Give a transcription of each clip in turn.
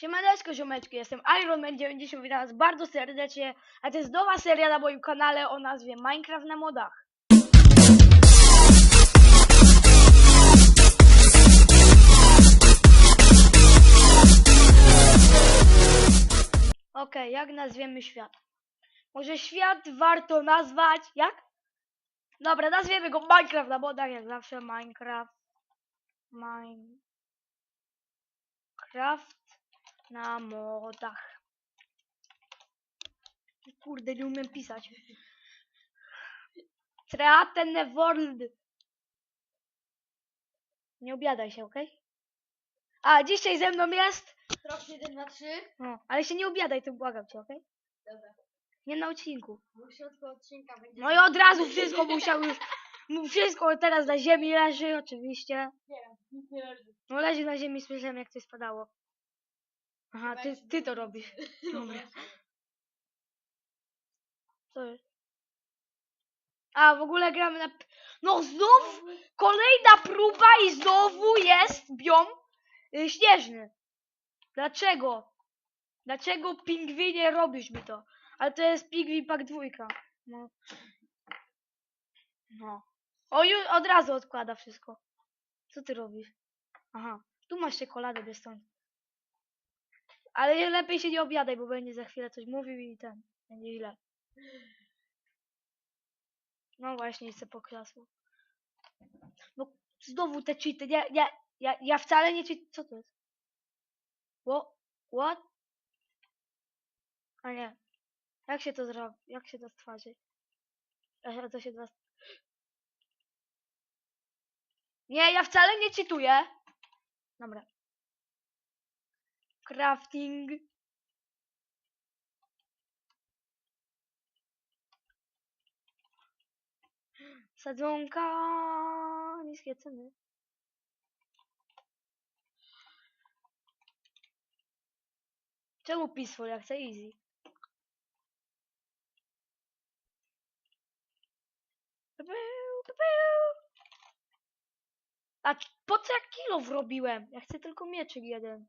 Siemaneczko ziomeczki, jestem Ironman 90, witam was bardzo serdecznie, a to jest nowa seria na moim kanale o nazwie Minecraft na modach. Okej, jak nazwiemy świat? Może świat warto nazwać, jak? Dobra, nazwiemy go Minecraft na modach, jak zawsze Minecraft. Minecraft na modach. Kurde, nie umiem pisać. Create World. Nie obiadaj się, okej? A, dzisiaj ze mną jest... Trochę 1 na 3. No, ale się nie obiadaj, to błagam cię, okej? Dobra. Nie na odcinku. W środku odcinka będzie. No i od razu wszystko musiał już... Wszystko teraz na ziemi leży, oczywiście. Nie nic nie leży. No leży na ziemi, słyszałem jak coś spadało. Aha, ty, ty to robisz. Dobra. Co jest? A, w ogóle gramy na... No znów kolejna próba i znowu jest biom y, śnieżny. Dlaczego? Dlaczego pingwinie robisz mi to? Ale to jest pingwin pak dwójka. No. No. O, już od razu odkłada wszystko. Co ty robisz? Aha, tu masz czekoladę bez stąd. Ale lepiej się nie obiadaj, bo będzie za chwilę coś mówił i ten. Będzie źle. No właśnie, chcę poklasło. No, znowu te cheaty. Nie, nie, ja, ja wcale nie cheat. Co to jest? What? What? A nie. Jak się to zrobi? Jak się to stworzy? A to się da... Nie, ja wcale nie czytuję. Dobra. Crafting. Sadzonka. Niskie ceny. Czemu peaceful? Ja chcę easy. A po co ja kilo wrobiłem? Ja chcę tylko mieczyk jeden.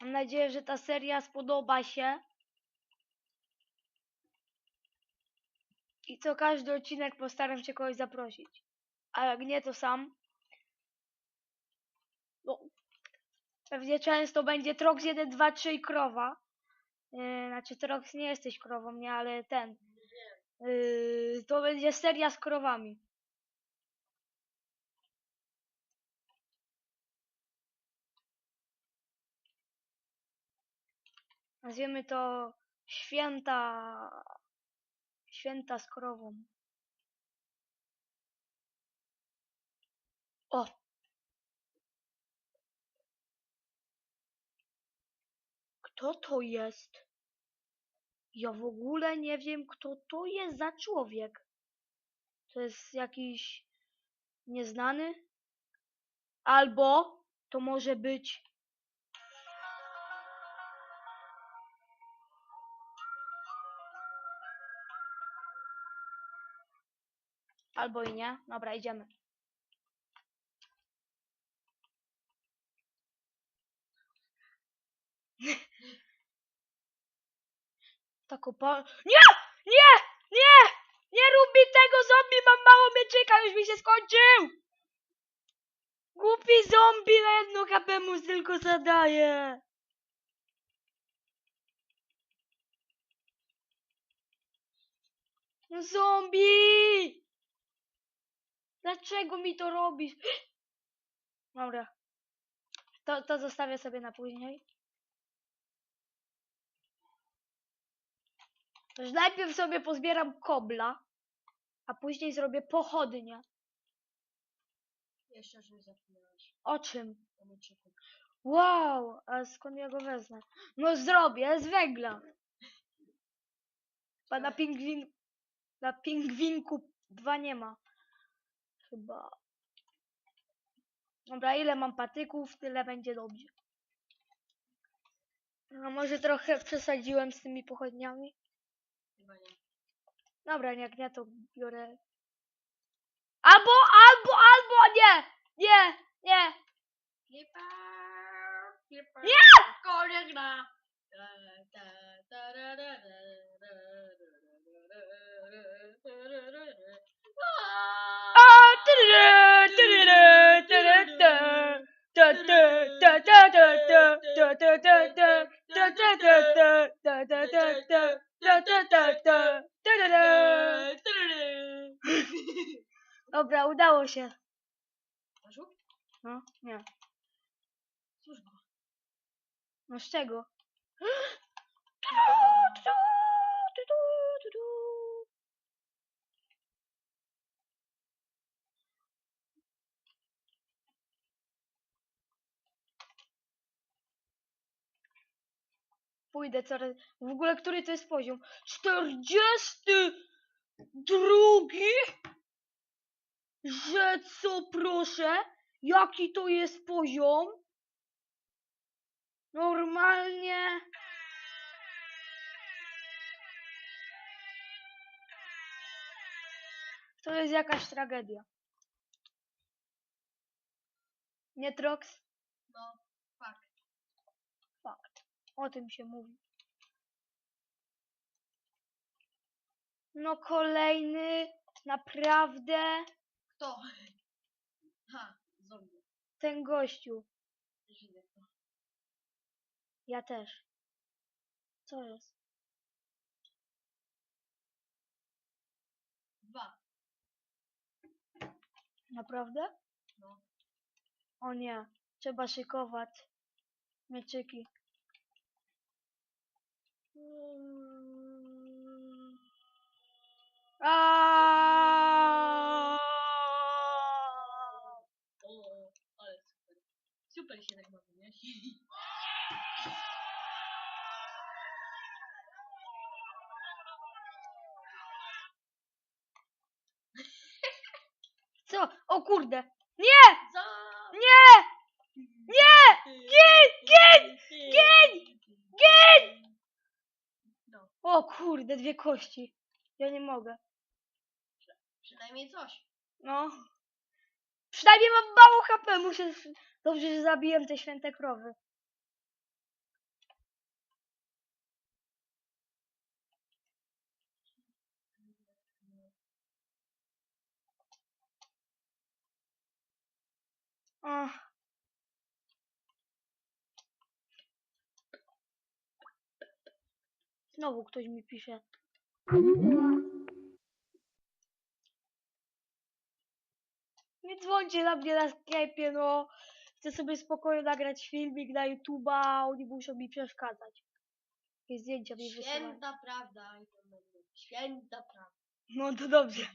Mam nadzieję, że ta seria spodoba się. I co każdy odcinek postaram się kogoś zaprosić. A jak nie, to sam. No, pewnie często będzie Trox 1, 2, 3 i krowa. Yy, znaczy Trox nie jesteś krową, nie, ale ten. Yy, to będzie seria z krowami. Nazwiemy to święta. Święta z krową. O! Kto to jest? Ja w ogóle nie wiem, kto to jest za człowiek. To jest jakiś nieznany? Albo to może być. Albo i nie. Dobra, idziemy. Tak opa... Nie! Nie! Nie! Nie rób mi tego zombie! Mam mało mieczyka, już mi się skończył! Głupi zombie na jedno HP mu tylko zadaje. No zombie! Dlaczego mi to robisz? Dobra. To, to zostawię sobie na później. Już najpierw sobie pozbieram kobla, a później zrobię pochodnie. Jeszcze, że zapomniałeś O czym? o mieczyku. Wow, a skąd ja go wezmę? No zrobię z węgla. Chyba na pingwin... Na pingwinku dwa nie ma. Chyba. Dobra, ile mam patyków, tyle będzie dobrze. No może trochę przesadziłem z tymi pochodniami. Chyba nie. Dobra, jak nie, to biorę. Albo, albo, albo, nie! Nie, nie! Nie! Koniec gra. Dobra, udało się. No, nie. No z czego? Pójdę coraz... W ogóle, który to jest poziom? 42! Że co, proszę? Jaki to jest poziom? Normalnie... To jest jakaś tragedia. Nie Trox? O tym się mówi. No kolejny, naprawdę Kto? Ha, zombie. ten gościu. Ja też. Co jest? Dwa. Naprawdę? No. O nie, trzeba szykować mieczyki. O, ale super. Super się tak bawi, nie? Co? O kurde! Nie! Nie! Nie! Gin! Gin! Gin! Gin! O kurde, dwie kości. Ja nie mogę. przynajmniej coś. No. Przynajmniej mam mało HP. Muszę... Dobrze, że zabiłem te święte krowy. Ach. Znowu ktoś mi pisze. Nie dzwońcie na mnie na Skype'ie, no. Chcę sobie spokojnie nagrać filmik na YouTube'a, oni muszą mi przeszkadzać. Jakieś zdjęcia mi wysyłają. Święta prawda. Święta prawda. No to dobrze.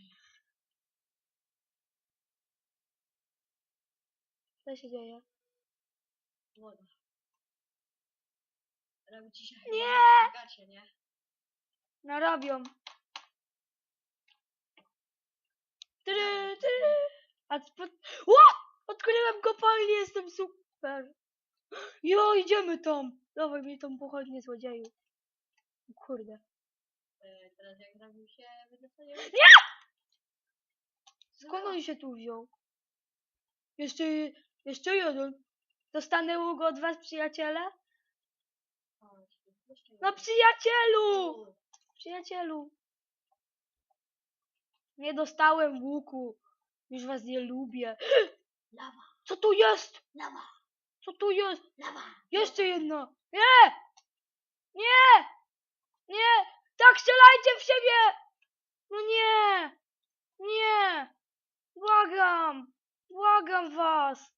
Co się dzieje? Woda. Nie! gacie, nie? No robią. Tyry. A spod... O! Odkryłem kopalnię, jestem super. Jo, idziemy tam. Dawaj mi tą pochodnię złodzieju. O Kurde. E, teraz jak zrobił się wydostanie... Skąd on się tu wziął? Jeszcze, jeszcze jeden. Dostanę go od was, przyjaciele? No przyjacielu! Przyjacielu. Nie dostałem łuku. Już was nie lubię. Lawa, Co tu jest? lawa, Co tu jest? lawa. Jeszcze jedno. Nie! Nie! Nie! Tak strzelajcie w siebie! No nie! Nie! Błagam! Błagam was!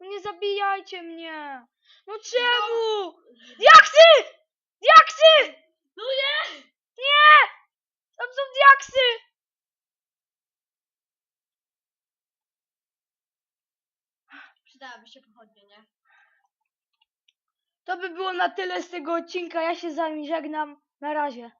No nie zabijajcie mnie! No czemu? Diaksy! Diaksy! No nie! Nie! Tam są diaksy! Przydałaby się pochodnie, nie? To by było na tyle z tego odcinka. Ja się z wami żegnam. Na razie.